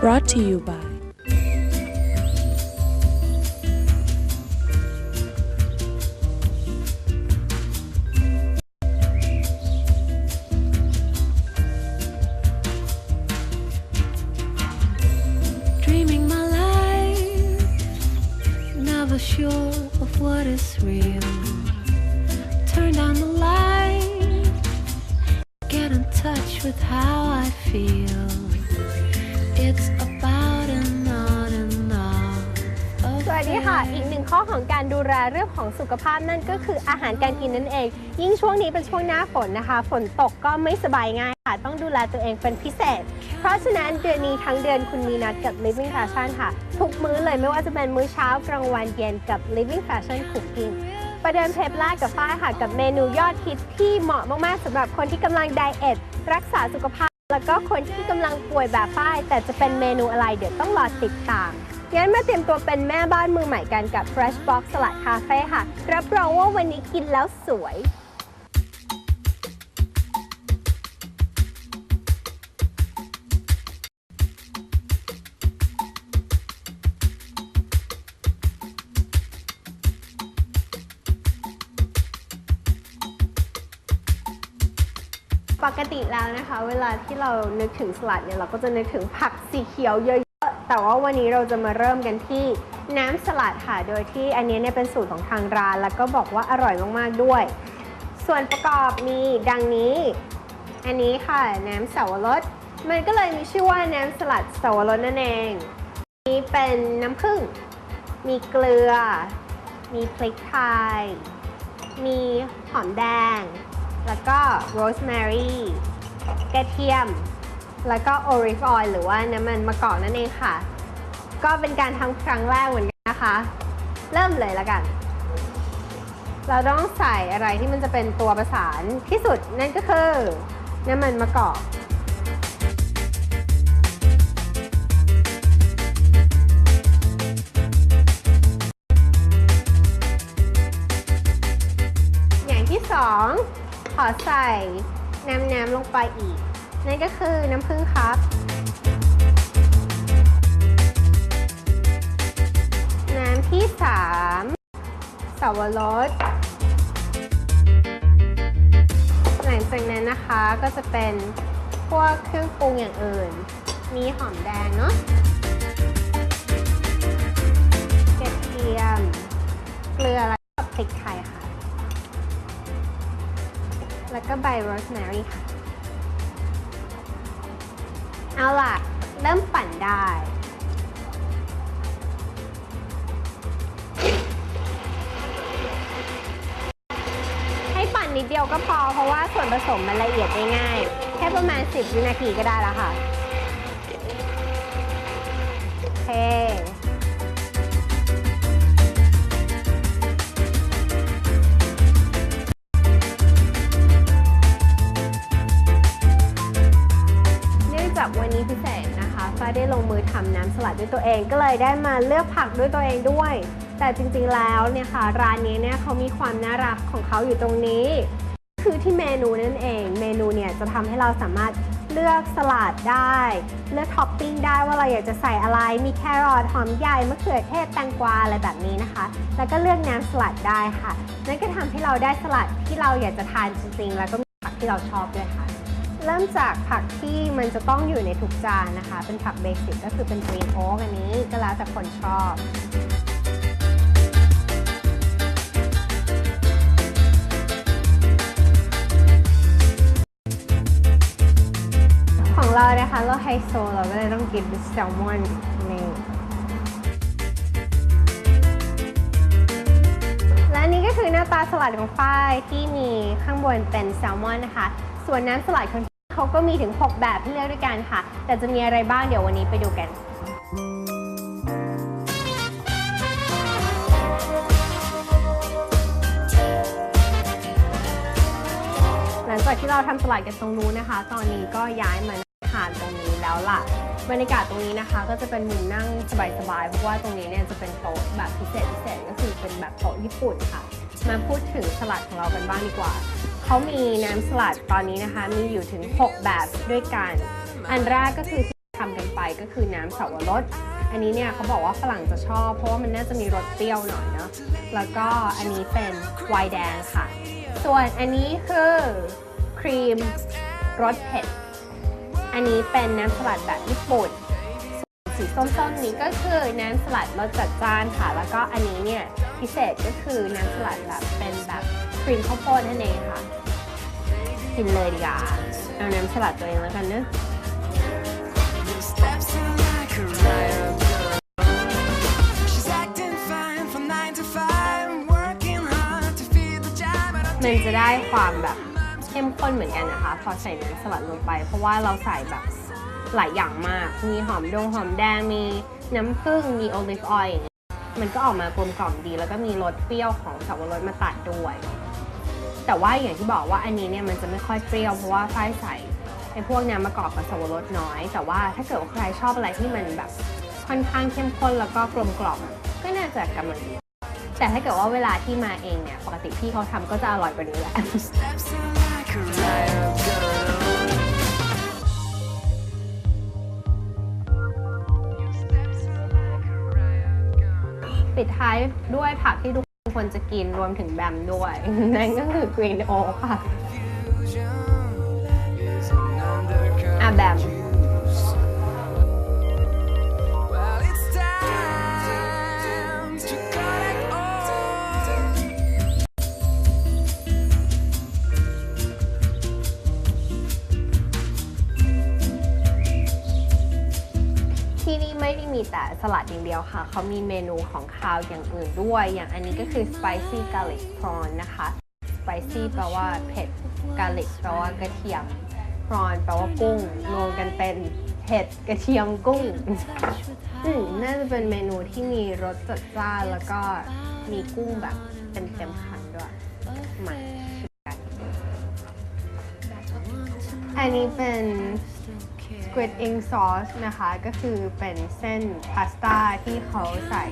Brought to you by Dreaming my life, never sure of what is real. Feel. It's about and on and on. สวัสดีค่ะ อีกหนึ่งข้อของการดูแลเรื่องของสุขภาพนั่นก็คืออาหารการกินนั่นเอง ยิ่งช่วงนี้เป็นช่วงหน้าฝนนะคะ ฝนตกก็ไม่สบายง่ายค่ะ ต้องดูแลตัวเองเป็นพิเศษ เพราะฉะนั้นเดือนนี้ทั้งเดือนคุณมีนัดกับ Living Fashion ค่ะ ทุกมื้อเลยไม่ว่าจะเป็นมื้อเช้ากลางวันเย็นกับ Living Fashion Cooking ประเดิมเทปแรกกับฝ้ายค่ะกับเมนูยอดฮิตที่เหมาะมาก ๆสำหรับคนที่กำลังไดเอทรักษาสุขภาพ แล้วก็คนที่กำลังป่วยแบบฝ้าย แต่จะเป็นเมนูอะไรเดี๋ยวต้องรอติดตาม งั้นมาเตรียมตัวเป็นแม่บ้านมือใหม่กันกับ Fresh Box สลัดคาเฟ่ค่ะ รับรองว่าวันนี้กินแล้วสวย ปกติแล้วนะคะ เวลาที่เรานึกถึงสลัดเนี่ยเราก็จะนึกถึงผักสีเขียวเยอะๆ แต่ว่าวันนี้เราจะมาเริ่มกันที่น้ำสลัดค่ะ โดยที่อันนี้เนี่ยเป็นสูตรของทางร้าน แล้วก็บอกว่าอร่อยมากๆด้วย ส่วนประกอบมีดังนี้ อันนี้ค่ะน้ำเสาวรส มันก็เลยมีชื่อว่าน้ำสลัดเสาวรสนั่นเอง นี่เป็นน้ำผึ้ง มีเกลือ มีพริกไทย มีหอมแดง แล้วก็โรสแมรี่กระเทียม แล้วก็โอลิฟออยล์หรือว่าน้ำมันมะกอกนั่นเองค่ะ ก็เป็นการทำครั้งแรกเหมือนกันนะคะ เริ่มเลยแล้วกัน เราต้องใส่อะไรที่มันจะเป็นตัวประสานที่สุดนั่นก็คือน้ำมันมะกอกอย่างที่สอง อใส่น้ำน้ำลงไปอีก นั่นก็คือน้ำผึ้งครับ น้ำที่สามสาวรสหลังจากนั้นนะคะก็จะเป็นพวกเครื่องปรุงอย่างอื่น มีหอมแดงเนาะกระเทียม เกลือแล้วก็พริกไทยค่ะ แล้วก็ใบโรสแมรี่ค่ะ เอาล่ะ เริ่มปั่นได้ ให้ปั่นนิดเดียวก็พอ เพราะว่าส่วนผสมมันละเอียดได้ง่าย แค่ประมาณ 10 วินาทีก็ได้แล้วค่ะโอเค ฟ้าได้ลงมือทำน้ำสลัดด้วยตัวเอง ก็เลยได้มาเลือกผักด้วยตัวเองด้วย แต่จริงๆแล้วเนี่ยค่ะร้านนี้เนี่ยเขามีความน่ารักของเขาอยู่ตรงนี้ คือที่เมนูนั่นเอง เมนูเนี่ยจะทำให้เราสามารถเลือกสลัดได้ เลือกท็อปปิ้งได้ว่าเราอยากจะใส่อะไร มีแครอทหอมใหญ่มะเขือเทศแตงกวาอะไรแบบนี้นะคะ แล้วก็เลือกน้ำสลัดได้ค่ะ นั่นก็ทำให้เราได้สลัดที่เราอยากจะทานจริงๆ แล้วก็มีผักที่เราชอบด้วยค่ะ เริ่มจากผักที่มันจะต้องอยู่ในทุกจานนะคะ เป็นผักเบสิกก็คือเป็นกรีนโอ๊กอันนี้ก็แล้วแต่คนชอบของเรานะคะ เราไฮโซเราก็เลยต้องกินเป็นแซลมอนนี่และนี่ก็คือหน้าตาสลัดของฝ้ายที่มีข้างบนเป็นแซลมอนนะคะ ส่วนน้ำสลัดของ เขาก็มีถึง 6 แบบให้เลือกด้วยกันค่ะ แต่จะมีอะไรบ้างเดี๋ยววันนี้ไปดูกัน หลังจากที่เราทำสลัดกันตรงนู้นนะคะ ตอนนี้ก็ย้ายมาทานตรงนี้แล้วล่ะ บรรยากาศตรงนี้นะคะ ก็จะเป็นมุมนั่งสบายๆ เพราะว่าตรงนี้เนี่ยจะเป็นโต๊ะแบบพิเศษพิเศษก็คือเป็นแบบโต๊ะญี่ปุ่นค่ะ มาพูดถึงสลัดของเรากันบ้างดีกว่า เขามีน้ำสลัดตอนนี้นะคะมีอยู่ถึง 6 แบบด้วยกัน อันแรกก็คือที่ทำกันไปก็คือน้ำสับปะรดอันนี้เนี่ยเขาบอกว่าฝรั่งจะชอบ เพราะว่ามันน่าจะมีรสเปรี้ยวหน่อยเนาะแล้วก็อันนี้เป็นไวน์แดงค่ะ ส่วนอันนี้คือครีมรสเผ็ด อันนี้เป็นน้ำสลัดแบบญี่ปุ่นสีส้มๆนี้ก็คือน้ำสลัดรสจัดจ้านค่ะ แล้วก็อันนี้เนี่ยพิเศษก็คือน้ำสลัดแบบเป็นแบบ ครีมข้าวโพดนั่นเองค่ะ กินเลยดีกว่าเอาน้ำสลัดตัวเองแล้วกันเนอะมันจะได้ความแบบเข้มข้นเหมือนกันนะคะ พอใส่น้ำสลัดลงไป เพราะว่าเราใส่แบบหลายอย่างมาก มีหอมดงหอมแดง มีน้ำผึ้ง มีโอลิฟออยล์มันก็ออกมากลมกล่อมดี แล้วก็มีรสเปรี้ยวของสับปะรดมาตัดด้วย แต่ว่าอย่างที่บอกว่าอันนี้เนี่ยมันจะไม่ค่อยเปรี้ยวเพราะว่าฝ้ายใส่ไอ้พวกน้ำมะกรอกกับสับปะรดน้อย แต่ว่าถ้าเกิดว่าใครชอบอะไรที่มันแบบค่อนข้างเข้มข้นแล้วก็กลมกล่อมก็น่าจะกำลังดีแต่ถ้าเกิดว่าเวลาที่มาเองเนี่ยปกติพี่เขาทำก็จะอร่อยกว่านี้แหละปิดท้ายด้วยผักที่ทุก คนควรจะกินรวมถึงแบมด้วย นั่นก็คือกรีนโอค่ะ อะแบม ไม่ได้มีแต่สลัดอย่างเดียวค่ะ เขามีเมนูของคาวอย่างอื่นด้วย อย่างอันนี้ก็คือ spicy garlic prawn นะคะ spicy แปลว่าเผ็ด garlic แปลว่ากระเทียม prawn แปลว่ากุ้งรวมกันเป็นเผ็ดกระเทียมกุ้งอืมน่าจะเป็นเมนูที่มีรสจัดจ้านแล้วก็มีกุ้งแบบเต็มเต็มๆคันด้วยมาชิมกันอันนี้เป็น squid ink sauce นะคะ ก็คือเป็นเส้นพาสต้าที่เขาใส่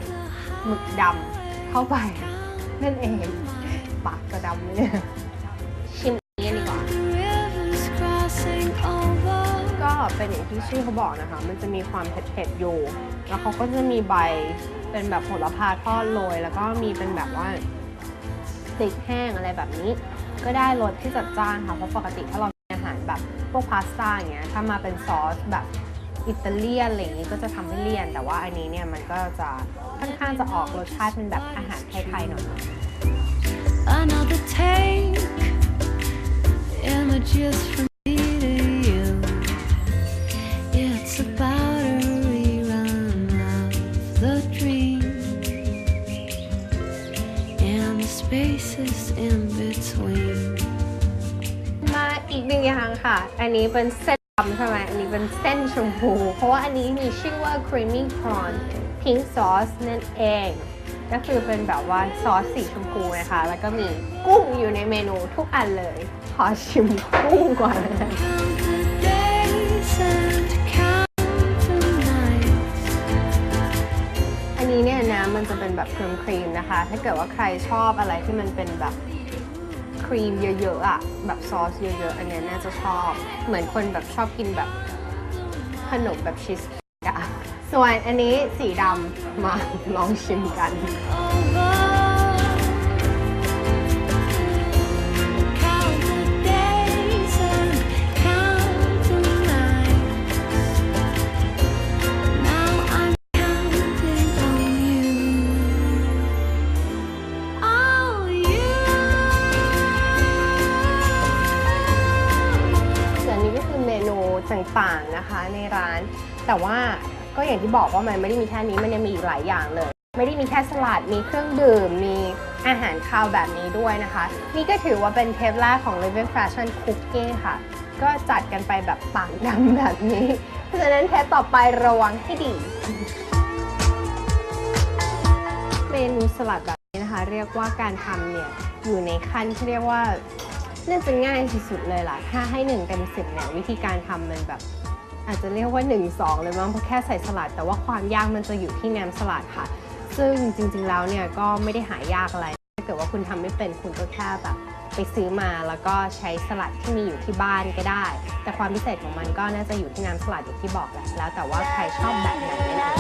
หมึกดำเข้าไป นั่นเอง ปากก็ดำเลยเนี่ยชิมอันนี้ดีกว่า Rivers crossing over. ก็เป็นอย่างที่ชื่อเขาบอกนะคะ มันจะมีความเผ็ดๆอยู่ แล้วเขาก็จะมีใบเป็นแบบโหระพาทอดโรย แล้วก็มีเป็นแบบว่าพริกแห้งอะไรแบบนี้ ก็ได้รสที่จัดจ้านค่ะ เพราะปกติถ้าเรากินอารแบบพวกพาสต้าอย่างเงี้ยถ้ามาเป็นซอสแบบอิตาเลียนอะไรอย่างงี้ก็จะทำให้เลี่ยน แต่ว่าอันนี้เนี่ยมันก็จะค่อนข้างจะออกรสชาติเป็นแบบอาหารไทยๆหน่อย Another take. Images from me to you. It's about a rerun of the dream. And the spaces in between. างค่ะ อันนี้เป็นเส้นดำใช่ไหมอันนี้เป็นเส้นชมพู เพราะว่าอันนี้มีชื่อว่า creamy prawn pink sauce นั่นเอง ก็คือเป็นแบบว่าซอสสีชมพูนะคะ แล้วก็มีกุ้งอยู่ในเมนูทุกอันเลย ขอชิมกุ้งก่อนอันนี้เนี่ยน้ำมันจะเป็นแบบครีมครีมๆนะคะ ถ้าเกิดว่าใครชอบอะไรที่มันเป็นแบบ ครีมเยอะๆอะแบบซอสเยอะๆ อันเนี้ยน่าจะชอบ เหมือนคนแบบชอบกินแบบขนมแบบชีสเค้กอะส่วนอันนี้สีดำมาลองชิมกัน นะคะในร้าน แต่ว่าก็อย่างที่บอกว่ามันไม่ได้มีแค่นี้มันยังมีอีกหลายอย่างเลย ไม่ได้มีแค่สลัดมีเครื่องดื่ม มีอาหารคาวแบบนี้ด้วยนะคะ นี่ก็ถือว่าเป็นเทปแรกของ Living Fashion Cooking ค่ะ ก็จัดกันไปแบบปากดำแบบนี้ เพราะฉะนั้นเทปต่อไประวังให้ดี เมนูสลัดแบบนี้นะคะ เรียกว่าการทำเนี่ย อยู่ในขั้นที่เรียกว่าน่าจะง่ายที่สุดเลยล่ะ ถ้าให้1เต็ม10เนี่ยวิธีการทำมันแบบ อาจจะเรียกว่า 1 2 เลยมั้งเพราะแค่ใส่สลัด แต่ว่าความยากมันจะอยู่ที่น้ำสลัดค่ะ ซึ่งจริงๆแล้วเนี่ยก็ไม่ได้หายากอะไร ถ้าเกิดว่าคุณทำไม่เป็นคุณก็แค่แบบไปซื้อมาแล้วก็ใช้สลัดที่มีอยู่ที่บ้านก็ได้ แต่ความพิเศษของมันก็น่าจะอยู่ที่น้ำสลัดอย่างที่บอกแหละแล้วแต่ว่าใครชอบแบบไหนนั่นเอง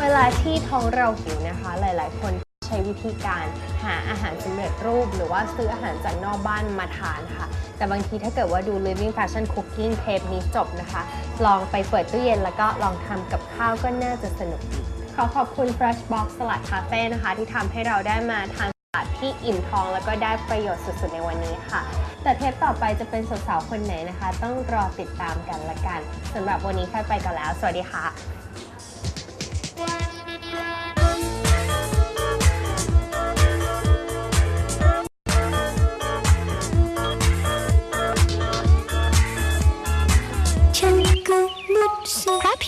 เวลาที่ท้องเราหิวนะคะ หลาย ๆ คน ใช้วิธีการหาอาหารสำเร็จรูป หรือว่าซื้ออาหารจากนอกบ้านมาทานค่ะ แต่บางทีถ้าเกิดว่าดู Living Fashion Cooking เทปนี้จบนะคะ ลองไปเปิดตู้เย็นแล้วก็ลองทำกับข้าวก็น่าจะสนุกดีขอขอบคุณ Fresh Box สลัดคาเฟ่นะคะ ที่ทำให้เราได้มาทานสลัดที่อิ่มท้องแล้วก็ได้ประโยชน์สุดๆในวันนี้ค่ะ แต่เทปต่อไปจะเป็นสาวๆคนไหนนะคะ ต้องรอติดตามกันละกันสำหรับวันนี้ค่ไปกันแล้ว สวัสดีค่ะ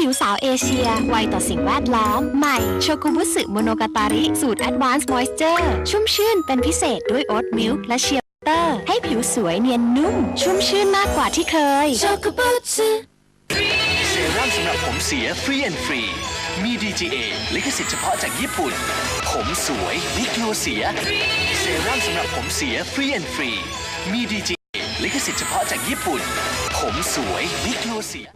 ผิวสาวเอเชียไวต่อสิ่งแวดล้อม ใหม่โชกุบุสึโมโนกาตาริ สูตร Advanced Moisture ชุ่มชื่นเป็นพิเศษด้วยโอ๊ตมิลค์และเชียร์เตอร์ ให้ผิวสวยเนียนนุ่ม ชุ่มชื่นมากกว่าที่เคยโชกุบุสึเซรั่มสำหรับผมเสียฟรีแอนฟรีมี DGA ลิขสิทธิ์เฉพาะจากญี่ปุ่น ผมสวยไม่กลัวเสีย เซรั่มสำหรับผมเสียฟรีแอนฟรีมี DGA ลิขสิทธิ์เฉพาะจากญี่ปุ่น ผมสวยไม่กลัวเสีย